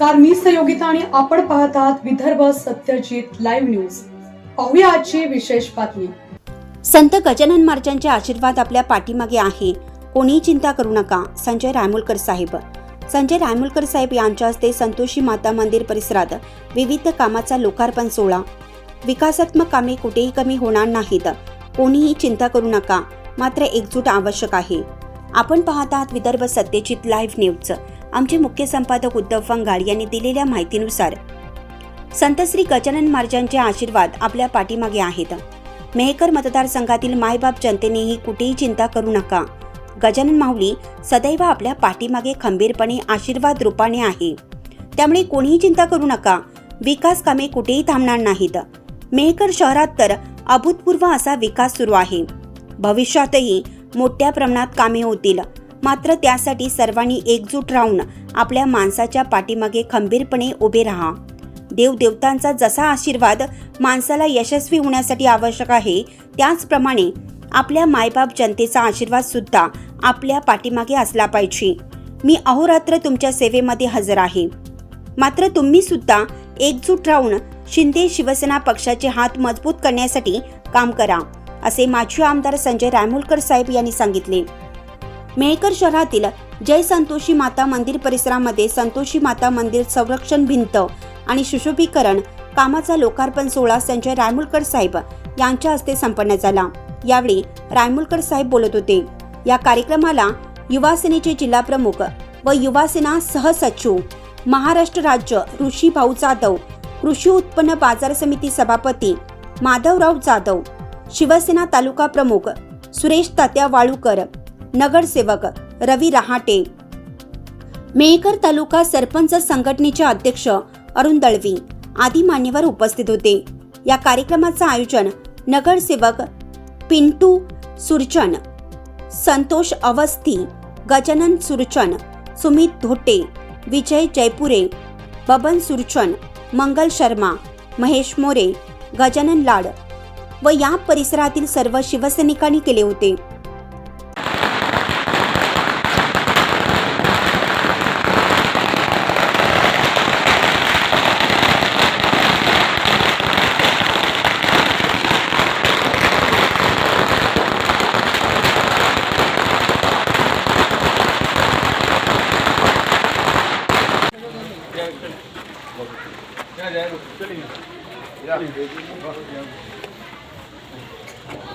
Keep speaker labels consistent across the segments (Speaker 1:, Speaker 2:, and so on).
Speaker 1: नमस्कार मी सहयोगिता आणि आपण पाहत आहात विदर्भ सत्यजित लाईव्ह न्यूज. पाहूया आजची विशेष बातमी.
Speaker 2: संत गजानन महाराजांचे आशीर्वाद आपल्या पाठीमागे आहे. कोणीही चिंता करू नका संजय रायमुलकर साहेब. संजय रायमुलकर साहेब यांच्या हस्ते संतोषी माता मंदिर परिसरात विविध कामाचा लोकार्पण सोहळा. विकासात्मक कामे कुठेही कमी होणार नाहीत. कोणीही चिंता करू नका मात्र एकजूट आवश्यक आहे. आपण पाहत आहात विदर्भ सत्यजित लाईव्ह न्यूज. आमचे मुख्य संपादक उद्धव फंगाड यांनी दिलेल्या माहितीनुसार संत श्री गजानन महाराजांचे आशीर्वाद आपल्या पाठीमागे आहेत. मेहकर मतदारसंघातील मायबाप जनतेनेही कुठेही चिंता करू नका. गजानन माऊली सदैव आपल्या पाठीमागे खंबीरपणे आशीर्वाद रूपाने आहे. त्यामुळे कोणीही चिंता करू नका. विकास कामे कुठेही थांबणार नाहीत. मेहकर शहरात तर अभूतपूर्व असा विकास सुरू आहे. भविष्यातही मोठ्या प्रमाणात कामे होतील. मात्र त्यासाठी सर्वांनी एकजूट राहून आपल्या माणसाच्या पाठीमागे खंबीरपणे उभे राहा. देवदेवतांचा जसा आशीर्वाद माणसाला यशस्वी होण्यासाठी आवश्यक आहे त्याचप्रमाणे आपल्या मायबाप जनतेचा आशीर्वाद सुद्धा आपल्या पाठीमागे असला पाहिजे. मी अहोरात्र तुमच्या सेवेमध्ये हजर आहे. मात्र तुम्ही सुद्धा एकजूट राहून शिंदे शिवसेना पक्षाचे हात मजबूत करण्यासाठी काम करा असे माजी आमदार संजय रायमुलकर साहेब यांनी सांगितले. मेहकर शहरातील जय संतोषी माता मंदिर परिसरामध्ये संतोषी माता मंदिर संरक्षण भिंत आणि सुशोभीकरण कामाचा लोकार्पण सोहळा संजय रायमुलकर साहेब यांच्या हस्ते संपन्न झाला. यावेळी रायमुलकर साहेब बोलत होते. या कार्यक्रमाला युवासेनेचे जिल्हा प्रमुख व युवासेना सहसचिव महाराष्ट्र राज्य ऋषी भाऊ जाधव कृषी उत्पन्न बाजार समिती सभापती माधवराव जाधव शिवसेना तालुका प्रमुख सुरेश तात्या वाळूकर नगरसेवक रवी रहाटे. मेहकर तालुका सरपंच संघटनेचे अध्यक्ष अरुण दळवी आदी मान्यवर उपस्थित होते. या कार्यक्रमाचं आयोजन नगरसेवक पिंटू सुरचन संतोष अवस्थी गजानन सुरचन सुमित धोटे विजय जयपुरे बबन सुरचन मंगल शर्मा महेश मोरे गजानन लाड व या परिसरातील सर्व शिवसैनिकांनी केले होते.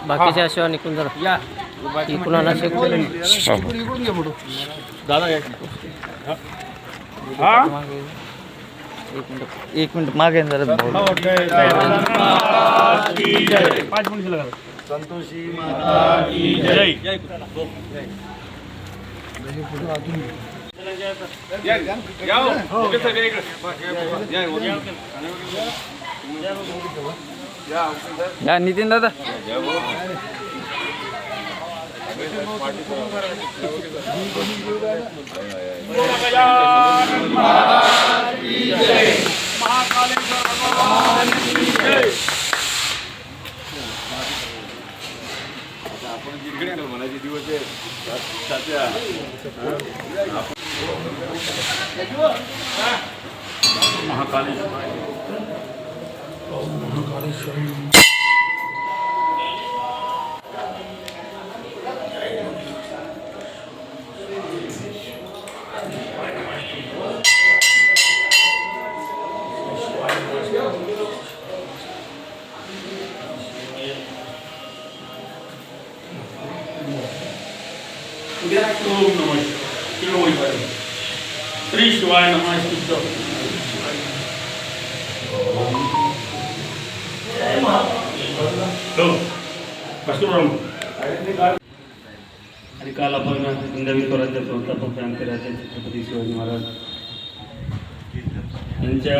Speaker 3: बाकीच्या अशा निघून जरा. या. आणा शेकडून
Speaker 4: दादा
Speaker 3: एक मिनिट. एक मिनिट मागे जरा.
Speaker 4: पाच मिनिट लगा संतोषी जय.
Speaker 3: या. नितीन दादा
Speaker 4: ओम नमः शिवाय श्री शिवाय नमः आणि काल आपण हिंदवी स्वराज्य संस्थापक क्रांतिराजे छत्रपती शिवाजी महाराज. यांच्या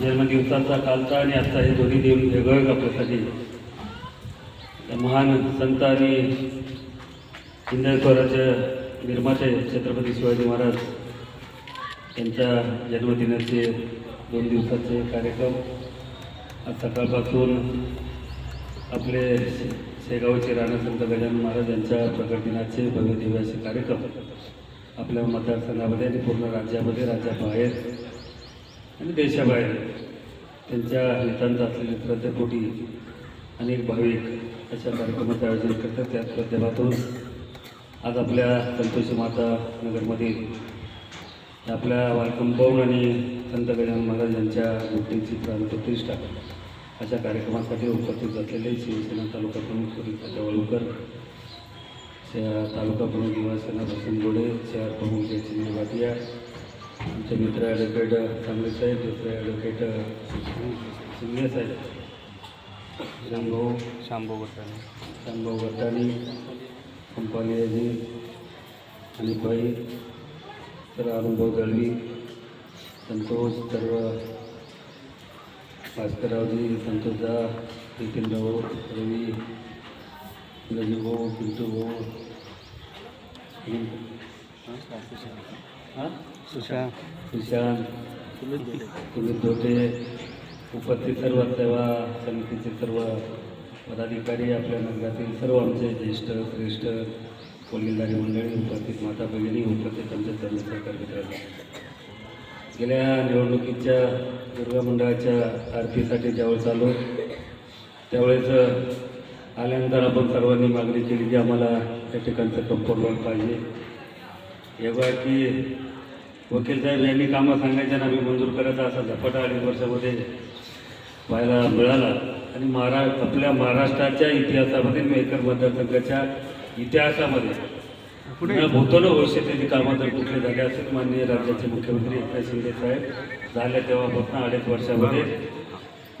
Speaker 4: जन्मदिवसाचा कालचा आणि आजचा हे दोन्ही देऊन वेगवेगळ्या आपल्यासाठी त्या महान संत आणि हिंदवी स्वराज्य निर्माते छत्रपती शिवाजी महाराज यांच्या जन्मदिनाचे दोन दिवसाचे कार्यक्रम. आज सकाळपासून आपले शे- शेगावचे राणा संत गजानन महाराज यांच्या प्रकट दिनाचे भव्य दिव्याचे कार्यक्रम आपल्या मतदारसंघामध्ये आणि पूर्ण राज्यामध्ये राज्याबाहेर आणि देशाबाहेर त्यांच्या हितांत असलेल्या श्रद्धेपोटी अनेक भाविक अशा कार्यक्रमाचं आयोजन करतात. त्याच माध्यमातून आज आपल्या संतोषी माता नगरमधील आपल्या वारकंपाऊन आणि संत गजानन महाराज यांच्या मूर्तींची प्राणप्रतिष्ठा अशा कार्यक्रमासाठी उपस्थित असलेले शिवसेना तालुका प्रमुख सुनील जवळकर शहर तालुका प्रमुख युवासेना भूषण गोडे शहर प्रमुख जयसिंह भाटिया आमचे मित्र ॲडव्होकेट चांगले साहेब दुसरे ॲडव्होकेट सिंगे साहेब शांभाऊ
Speaker 3: शांभू गटाने
Speaker 4: शांभाऊ गटाणी कंपानियाजी आणि भाई तर अनुभव दळवी संतोष सर्व भास्कररावजी संतोष दा नितीन भाऊ रवी रजी भाऊ पिंटू भाऊ हां?
Speaker 3: सुशांत.
Speaker 4: सुशांत. सुमित धोटे उपस्थित सर्व सेवा समितीचे सर्व पदाधिकारी आपल्या नगरातील सर्व आमचे ज्येष्ठ श्रेष्ठ वडीलधारी मंडळी उपस्थित माता भगिनी उपस्थित आमचे सर्व सहकारी मित्रांनो. गेल्या निवडणुकीच्या दुर्गा मंडळाच्या आरतीसाठी ज्यावेळेस आलो त्यावेळेस आल्यानंतर आपण सर्वांनी मागणी केली की आम्हाला त्या ठिकाणचं कंपाऊंड पाहिजे. एवढा की वकील साहेब यांनी कामं सांगायच्या ना मंजूर करायचा असा झपाटा अडीच वर्षामध्ये पाहायला मिळाला. आणि महारा आपल्या महाराष्ट्राच्या इतिहासामध्ये मेकर मतदारसंघाच्या इतिहासामध्ये न भूतोनं भविष्यातील कामं जर कुठले झाले असेल माननीय राज्याचे मुख्यमंत्री एकनाथ शिंदे साहेब झाले तेव्हापासून अडीच वर्षामध्ये.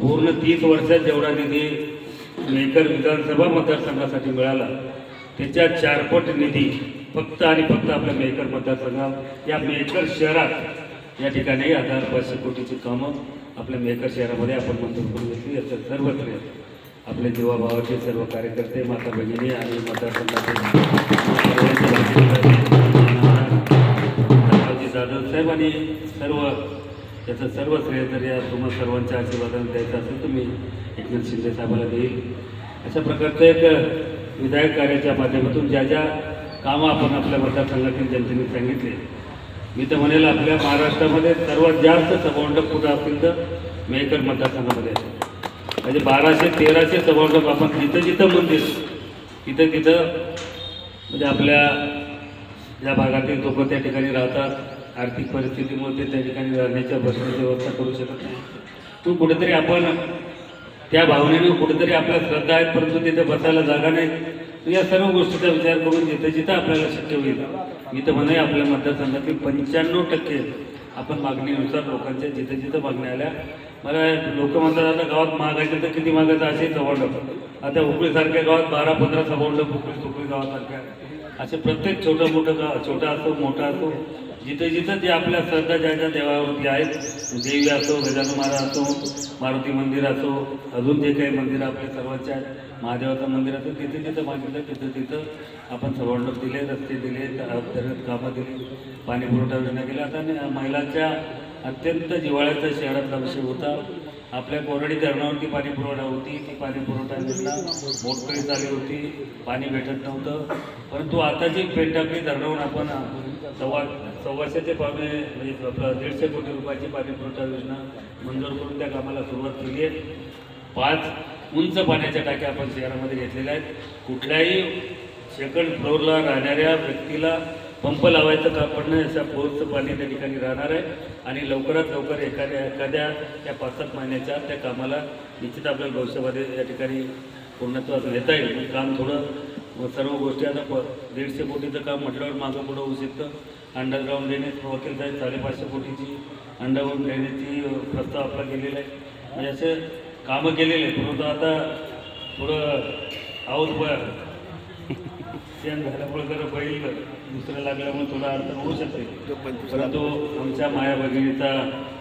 Speaker 4: पूर्ण तीस वर्षात जेवढा निधी मेकर विधानसभा मतदारसंघासाठी मिळाला त्याच्या चारपट निधी फक्त आणि फक्त आपल्या मेकर मतदारसंघात या मेकर शहरात या ठिकाणी हजार पाचशे कोटीची कामं आपल्या मेकर शहरामध्ये आपण मंजूर करून घेतली याचं सर्व श्रेय आपले जीवाभावाचे सर्व कार्यकर्ते माता भगिनी आणि मतदारसंघाचे जाधव साहेब आणि सर्व त्याचं सर्व श्रेय जर या तुम्हा सर्वांच्या आशीर्वादाने द्यायचं असेल तर मी एकनाथ शिंदे साहेबाला देईल अशा प्रकारचं एक विधायक कार्याच्या माध्यमातून ज्या ज्या कामं आपण आपल्या मतदारसंघातील जनतेने सांगितले मी तर म्हणेल आपल्या महाराष्ट्रामध्ये सर्वात जास्त सभामंडप कुठं असतील तर मेहकर मतदारसंघामध्ये म्हणजे बाराशे तेराशे सभासद आपण जिथं जिथं मंदिर तिथं तिथं म्हणजे आपल्या ज्या भागातील लोक त्या ठिकाणी राहतात आर्थिक परिस्थितीमध्ये त्या ठिकाणी राहण्याच्या बसण्याची व्यवस्था करू शकत नाही. तू कुठेतरी आपण त्या भावनेनं कुठेतरी आपल्या श्रद्धा आहेत परंतु तिथे बसायला जागा नाही. या सर्व गोष्टीचा विचार करून जिथं जिथं आपल्याला शक्य होईल मी तर म्हणे आपल्या मतदारसंघातील पंच्याण्णव टक्के आपण मागणीनुसार लोकांच्या जिथं जिथं मागण्या आल्या मला लोक म्हणतात आता गावात मागायचं तर किती मागायचं असे चव्हाण आता उकळीसारख्या गावात बारा पंधरा सवंडप उकळी सुकळी गावासारख्या असे प्रत्येक छोटं मोठं गाव छोटा असो मोठा असो जिथं जिथं जे आपल्या श्रद्धा ज्या ज्या देवावरती आहेत देवी असो गजानन महाराज असो मारुती मंदिर असो अजून जे काही मंदिरं आपल्या सर्वांचे आहेत महादेवाचं मंदिर असो तिथे तिथं मागितलं तिथं तिथं आपण सवंडप दिले रस्ते दिले कामं दिली पाणी पुरवठा योजना आता आणि महिलांच्या अत्यंत जिव्हाळ्याचा शहरातला विषय होता. आपल्या कोरडी धरणावरती पाणी पुरवठा होती. ती पाणी पुरवठा योजना मोटकळी झाली होती. पाणी भेटत नव्हतं. परंतु आता जी पेंटाकळी धरणावरून आपण सव्वा सव्वाशे ते पावणे म्हणजे आपलं दीडशे कोटी रुपयाची पाणी पुरवठा योजना मंजूर करून त्या कामाला सुरुवात केली आहे. पाच उंच पाण्याच्या टाक्या आपण शहरामध्ये घेतलेल्या आहेत. कुठल्याही सेकंड फ्लोअरला राहणाऱ्या व्यक्तीला पंप लावायचं काम पडणं अशा पोरचं पाणी त्या ठिकाणी राहणार आहे. आणि लवकरात लवकर एखाद्या एखाद्या त्या पाच सात महिन्याच्या त्या कामाला निश्चित आपल्याला भविष्यामध्ये या ठिकाणी पूर्णत्वास नेता येईल. पण काम थोडं सर्व गोष्टी आता प दीडशे कोटीचं काम म्हटल्यावर मागं पुढं होऊ शकतं. अंडरग्राऊंड ड्रेनेज वकील साहेब साडेपाचशे कोटीची अंडरग्राऊंड ड्रेनेजची प्रस्ताव आपला केलेला आहे. म्हणजे असे कामं केलेले आहेत. परंतु आता थोडं आऊत ब शेण झाल्यामुळे जर बैल दुसरं लागल्यामुळे थोडा अडचण होऊ शकते परंतु आमच्या माया भगिनीचा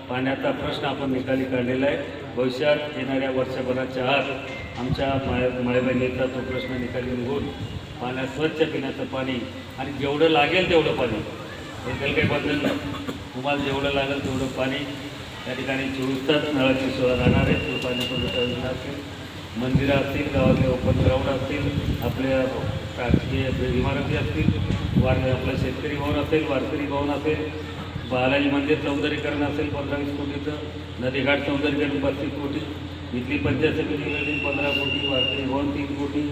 Speaker 4: पाण्याचा प्रश्न आपण निकाली काढलेला आहे. भविष्यात येणाऱ्या वर्षभराच्या आत आमच्या माया माया तो प्रश्न निकाली निघून पाण्यात स्वच्छ पिण्याचं पाणी आणि जेवढं लागेल तेवढं पाणी. हे त्याला काही बदल नाही. तुम्हाला जेवढं लागेल तेवढं पाणी त्या ठिकाणी चोवीस नळाची सोय राहणार आहे. तो पाणी पुरवठा असतील मंदिरं असतील गावातले ओपन ग्राउंड असतील आपल्या शासकीय इमारती असतील वार आपलं शेतकरी भवन असेल वारकरी भवन असेल बालाजी मंदिर सौंदर्यीकरण असेल पंधरावीस कोटीचं नदीघाट सौंदर्यीकरण पस्तीस कोटी इथली पंचायत समिती बिल्डिंग पंधरा कोटी वारकरी भवन तीन कोटी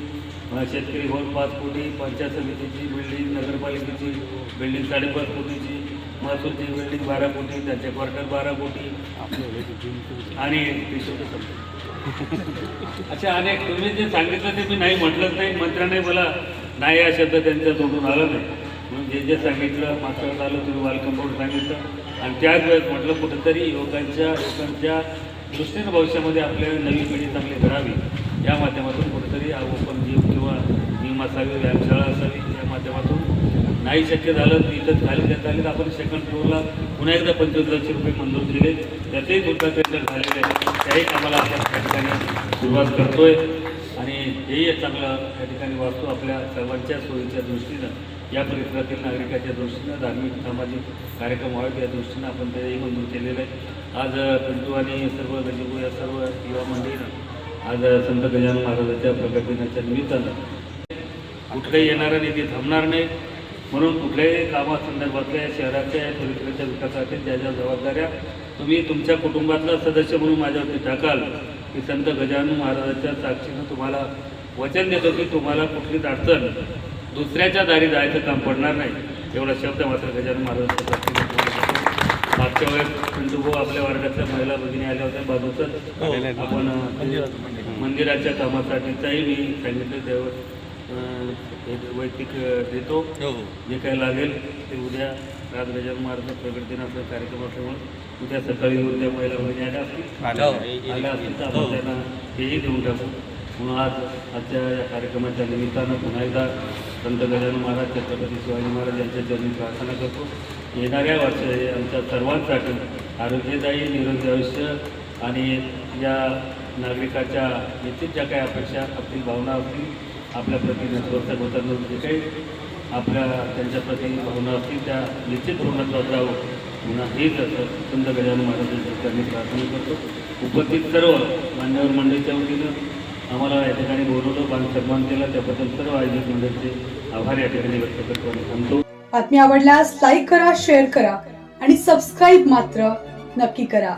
Speaker 4: शेतकरी भवन पाच कोटी पंचायत समितीची बिल्डिंग नगरपालिकेची बिल्डिंग साडेपाच कोटीची महसूलची बिल्डिंग बारा कोटी त्यांचे क्वार्टर बारा कोटी. आणि अच्छा अनेक तुम्ही जे सांगितलं ते मी नाही म्हटलंच नाही. मंत्र्याने मला नाही हा शब्द त्यांच्या तोंडून आला नाही. म्हणून जे जे सांगितलं मास्टर आलं तुम्ही वेलकम बोर्ड सांगितलं. आणि त्याच वेळेस म्हटलं कुठंतरी युवकांच्या लोकांच्या दृष्टीनं भविष्यामध्ये आपल्याला नवी पिढी चांगली घडावी. या माध्यमातून कुठंतरी ओपन जीव किंवा जिम असावी व्यायामशाळा असावी या माध्यमातून नाही शक्य झालं तर इथं खाली देत आले. तर आपण सेकंड फ्लोअरला पुन्हा एकदा पंचवीस लक्ष रुपये मंजूर केले त्याचेही सुद्धा झालेले त्याही कामाला आपण त्या ठिकाणी सुरुवात करतोय. आणि हेही चांगलं त्या ठिकाणी वाचतो आपल्या सर्वांच्या सोयीच्या दृष्टीनं या परिसरातील नागरिकाच्या दृष्टीनं धार्मिक सामाजिक कार्यक्रम व्हावेत या दृष्टीनं आपण त्याही मंजूर केलेलं आहे आज पिंटू आणि सर्व गजबू या सर्व युवा मंडळीनं आज संत गजानन महाराजाच्या प्रकट दिनाच्या निमित्तानं कुठलाही येणारा निधी थांबणार नाही. म्हणून कुठल्याही कामासंदर्भातल्या शहराच्या या परिसराच्या विकासातील ज्या ज्या जबाबदाऱ्या तुम्ही तुमच्या कुटुंबातला सदस्य म्हणून माझ्यावरती टाकाल की संत गजानन महाराजाच्या साक्षीनं तुम्हाला वचन देतो की तुम्हाला कुठलीच अडचण दुसऱ्याच्या दारी जायचं काम पडणार नाही. एवढा शब्द मात्र गजानन महाराजांच्या साक्षीनं. मागच्या वेळेस पिंटू भाऊ आपल्या वर्गातल्या महिला भगिनी आल्या होत्या बाजूच. आपण अं, मंदिराच्या कामासाठीचाही मी सांगितलं त्यावर एक वैयक्तिक देतो. जे काही लागेल ते उद्या राज गजानन महाराज प्रगट दिनाचा कार्यक्रम असल्यामुळे उद्या सकाळी उद्या महिला भगिनी आल्या असतील. आल्या असतील तर आपण त्यांना हेही देऊन टाकू. म्हणून आज आजच्या या कार्यक्रमाच्या निमित्तानं पुन्हा एकदा संत गजानन महाराज छत्रपती शिवाजी महाराज यांच्या चरणी प्रार्थना करतो. येणाऱ्या वर्ष हे आमच्या सर्वांसाठी आरोग्यदायी निरोगी आयुष्य आणि या नागरिकाच्या निश्चित ज्या काही अपेक्षा आपली भावना असतील आपल्या प्रती स्वस्त होताना म्हणजे काही आपल्या त्यांच्या प्रती भावना असतील त्या निश्चित पूर्णत्वात जावं पुन्हा हेच असं संत गजानन महाराजांच्या चरणी प्रार्थना करतो. उपस्थित सर्व मान्यवर मंडळीच्या वतीनं आम्हाला या ठिकाणी बोलवलं मान सन्मान केला. त्याबद्दल सर्व आयोजक मंडळीचे आभार या ठिकाणी व्यक्त करतो आणि थांबतो.
Speaker 1: बातमी आवडल्यास लाईक करा शेअर करा आणि सबस्क्राईब मात्र नक्की करा.